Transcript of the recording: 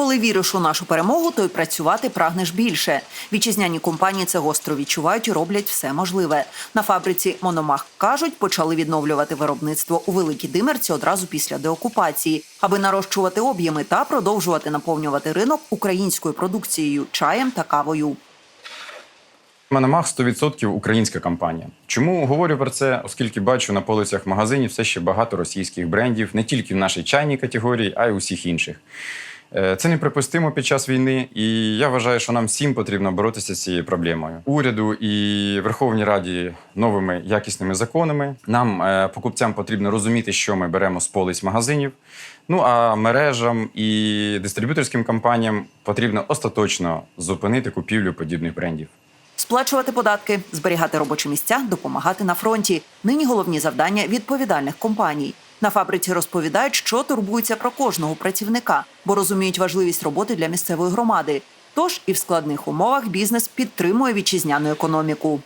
Коли віриш у нашу перемогу, то й працювати прагнеш більше. Вітчизняні компанії це гостро відчувають і роблять все можливе. На фабриці Мономах кажуть, почали відновлювати виробництво у великій димерці одразу після деокупації, аби нарощувати об'єми та продовжувати наповнювати ринок українською продукцією, чаєм та кавою. Мономах 100% українська компанія. Чому говорю про це? Оскільки бачу на полицях магазинів все ще багато російських брендів, не тільки в нашій чайній категорії, а й усіх інших. Е, Це неприпустимо під час війни, і я вважаю, що нам всім потрібно боротися з цією проблемою. Уряду і Верховній Раді новими якісними законами. Нам, е, покупцям, потрібно розуміти, що ми беремо з полиць магазинів. Ну а мережам і дистриб'юторським компаніям потрібно остаточно зупинити купівлю подібних брендів. Сплачувати податки, зберігати робочі місця, допомагати на фронті. Нині головні завдання відповідальних компаній. На фабриці розповідають, що турбуються про кожного працівника, бо розуміють важливість роботи для місцевої громади. Тож і в складних умовах бізнес підтримує вітчизняну економіку.